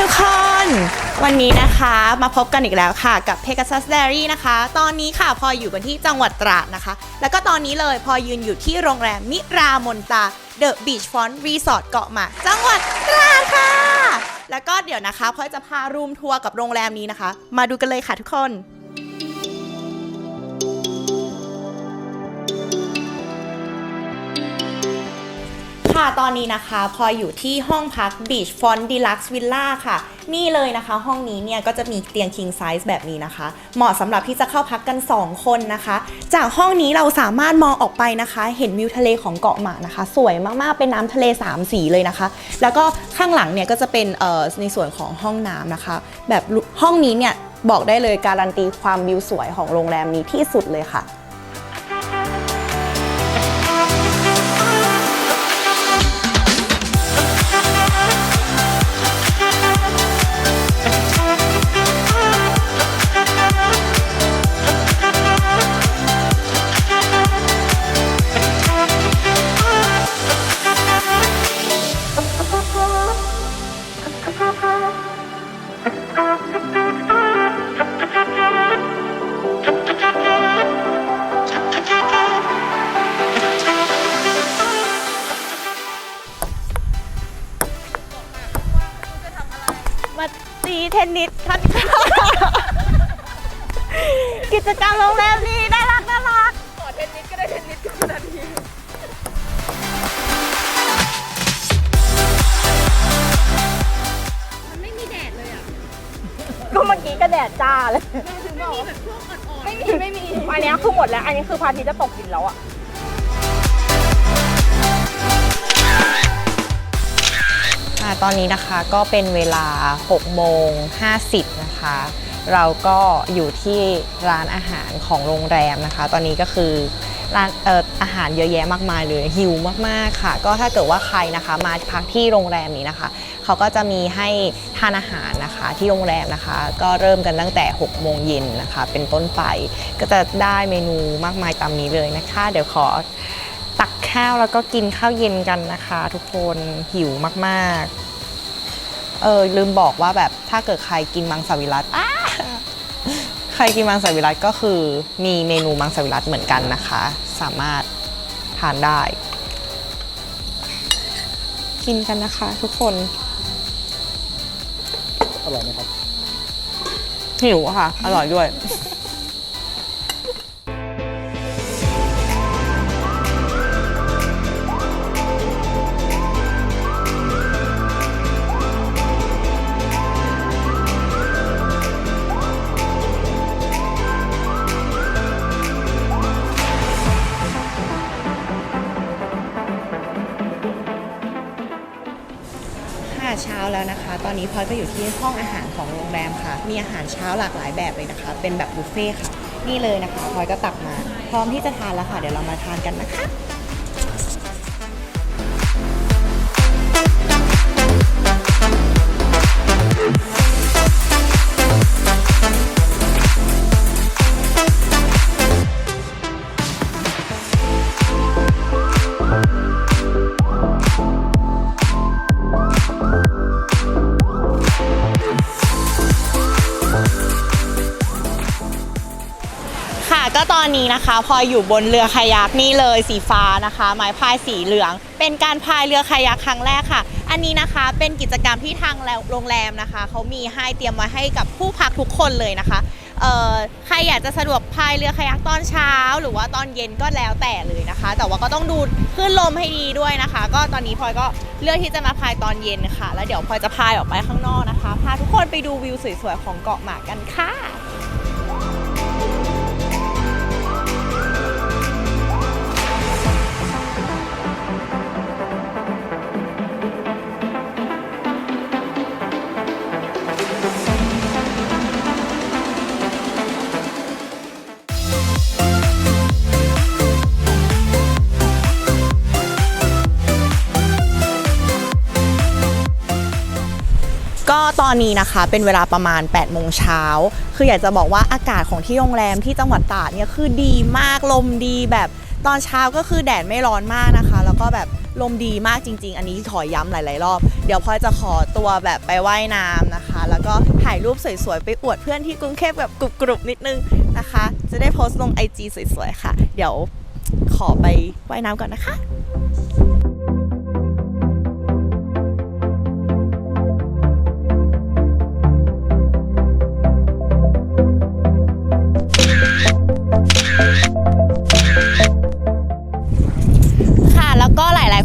ทุกคน วันนี้นะคะมาพบกันอีกแล้วค่ะกับ Pegasus Diary นะคะ ตอนนี้ค่ะพออยู่กันที่จังหวัดตราดนะคะ แล้วก็ตอนนี้เลยพอยืนอยู่ที่โรงแรมนิรามนตา The Beach Front Resort เกาะหมากจังหวัดตราดค่ะ แล้วก็เดี๋ยวนะคะพอยจะพารูมทัวร์กับโรงแรมนี้นะคะ มาดูกันเลยค่ะทุกคน ตอนนี้นะคะพลอยอยู่ที่ห้องพัก Beach Front Deluxe Villa ค่ะ นี่เลยนะคะ ห้องนี้เนี่ยก็จะมีเตียง king size แบบนี้นะคะ เหมาะสำหรับที่จะเข้าพักกัน 2 คนนะคะ จากห้องนี้เราสามารถมองออกไปนะคะ เห็นวิวทะเลของเกาะหมากนะคะ สวยมากๆ เป็นน้ำทะเล 3 สีเลยนะคะ แล้วก็ข้างหลังเนี่ยก็จะเป็นเอ่อในส่วนของห้องน้ำนะคะ แบบห้องนี้เนี่ยบอกได้เลยการันตีความวิวสวยของโรงแรมนี้ที่สุดเลยค่ะ นนิสทันกิจกรรมโรงแรมนี้น่ารักน่ารักขอเทนนิสก็ได้เทนนิสกันนาทีมันไม่มีแดดเลยอะก็เมื่อกี้ก็แดดจ้าเลย ไม่มีแบบช่วงอ่อนๆไม่มีไม่มี อันเนี้ยคือหมดแล้ว อันนี้คือพระอาทิตย์จะตกดินแล้วอะ ตอนนี้นะคะก็เป็นเวลา 6 โมง 50 นะคะ เราก็อยู่ที่ร้านอาหารของโรงแรมนะคะ ตอนนี้ก็คือร้านอออาหารเยอะแยะมากมายเลยหิวมากๆค่ะ ก็ถ้าเกิดว่าใครนะคะมาพักที่โรงแรมนี้นะคะ เขาก็จะมีให้ทานอาหารนะคะที่โรงแรมนะคะ ก็เริ่มกันตั้งแต่ 6 โมงเย็นนะคะ เป็นต้นไป ก็จะได้เมนูมากมายตามนี้เลยนะคะ เดี๋ยวขอ ข้าวแล้วก็กินข้าวเย็นกันนะคะทุกคนหิวมากๆ เออลืมบอกว่าแบบถ้าเกิดใครกินมังสวิรัตอ้าใครกินมังสวิรัตก็คือมีเมนูมังสวิรัตเหมือนกันนะคะ สามารถทานได้ กินกันนะคะทุกคนอร่อยไหมครับหิวอะค่ะ อร่อยด้วย ค่เช้าแล้วนะคะ ตอนนี้พลอยก็อยู่ที่ห้องอาหารของโรงแรมค่ะ มีอาหารเช้าหลากหลายแบบเลยนะคะ เป็นแบบบุฟเฟ่ค่ะ นี่เลยนะคะพลอยก็ตักมา พร้อมที่จะทานแล้วค่ะ เดี๋ยวเรามาทานกันนะคะ นี้นะคะพลอยอยู่บนเรือคายักนี่เลยสีฟ้านะคะ ไม้พายสีเหลือง เป็นการพายเรือคายักครั้งแรกค่ะ อันนี้นะคะเป็นกิจกรรมที่ทางโรงแรมนะคะเขามีให้เตรียมไว้ให้กับผู้พักทุกคนเลยนะคะใครอยากจะสะดวกพายเรือคายักตอนเช้า หรือว่าตอนเย็นก็แล้วแต่เลยนะคะ แต่ว่าก็ต้องดูคลื่นลมให้ดีด้วยนะคะ ก็ตอนนี้พลอยก็เลือกที่จะมาพายตอนเย็นค่ะ แล้วเดี๋ยวพลอยจะพายออกไปข้างนอกนะคะ พาทุกคนไปดูวิวสวยๆของเกาะหมากกันค่ะ อนนี้นะคะ เป็นเวลาประมาณ8โมงเช้าคืออยากจะบอกว่าอากาศของที่โรงแรมที่จังหวัดตราดเนี่ยคือดีมากลมดีแบบตอนเช้าก็คือแดดไม่ร้อนมากนะคะ แล้วก็แบบลมดีมากจริง ๆ อันนี้ขอย้ำหลาย ๆ รอบ เดี๋ยวพลอยจะขอตัวแบบไปว่ายน้ำนะคะ แล้วก็ถ่ายรูปสวย ๆ ไปอวดเพื่อนที่กรุงเทพแบบกรุบๆนิดนึงนะคะ จะได้โพสต์ลง IG สวย ๆ ค่ะ เดี๋ยวขอไปว่ายน้ำก่อนนะคะ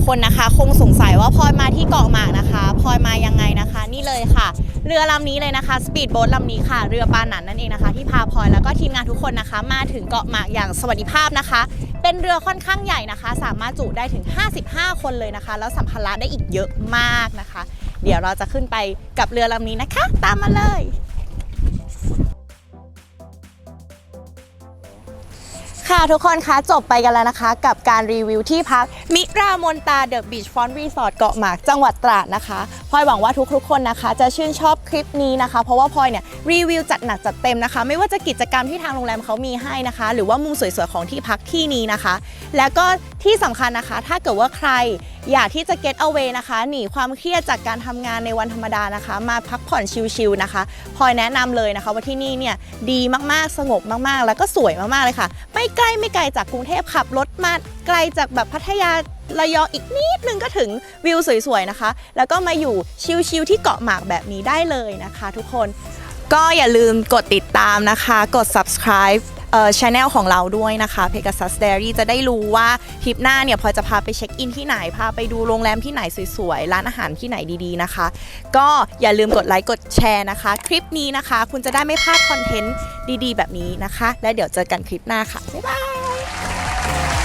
คนนะคะ คงสงสัยว่าพลอยมาที่เกาะหมากนะคะพลอยมายังไงนะคะ นี่เลยค่ะ เรือลำนี้เลยนะคะสปีดโบ๊ทลำนี้ค่ะ เรือปานันนั่นเองนะคะ ที่พาพลอยแล้วก็ทีมงานทุกคนนะคะ มาถึงเกาะหมากอย่างสวัสดิภาพนะคะ เป็นเรือค่อนข้างใหญ่นะคะ สามารถจุได้ถึง 55 คนเลยนะคะ แล้วสัมภาระได้อีกเยอะมากนะคะ เดี๋ยวเราจะขึ้นไปกับเรือลำนี้นะคะ ตามมาเลย ค่ะทุกคนคะจบไปกันแล้วนะคะ กับการรีวิวที่พักมิรามนตาเดอะบีชฟอนต์รีสอร์ทเกาะหมากจังหวัดตราดนะคะพลอยหวังว่าทุกๆคนนะคะ จะชื่นชอบคลิปนี้นะคะ เพราะว่าพลอยเนี่ยรีวิวจัดหนักจัดเต็มนะคะ ไม่ว่าจะกิจกรรมที่ทางโรงแรมเขามีให้นะคะ หรือว่ามุมสวยๆของที่พักที่นี้นะคะ แล้วก็ ที่สำคัญนะคะ ถ้าเกิดว่าใครอยากที่จะ get away นะคะ หนีความเครียดจากการทำงานในวันธรรมดานะคะ มาพักผ่อนชิลๆนะคะพลอยแนะนำเลยนะคะว่าที่นี่เนี่ยดีมากๆ สงบมากๆ แล้วก็สวยมากๆเลยค่ะ ไม่ใกล้ไม่ไกลจากกรุงเทพขับรถมาไกลจากแบบพัทยาระยองอีกนิดนึงก็ถึงวิวสวยๆนะคะ แล้วก็มาอยู่ชิลๆที่เกาะหมากแบบนี้ได้เลยนะคะ ทุกคน ก็อย่าลืมกดติดตามนะคะ กด subscribe ช anel ของเราด้วยนะคะ Pegasus Diary จะได้รู้ว่าทริปหน้าเนี่ยพอจะพาไปเช็คอินที่ไหน พาไปดูโรงแรมที่ไหนสวยๆ ร้านอาหารที่ไหนดีๆนะคะ ก็อย่าลืมกดไลค์กดแชร์นะคะ คลิปนี้นะคะ คุณจะได้ไม่พลาดคอนเทนต์ดีๆ แบบนี้นะคะ และเดี๋ยวเจอกันคลิปหน้าค่ะ บ๊ายบาย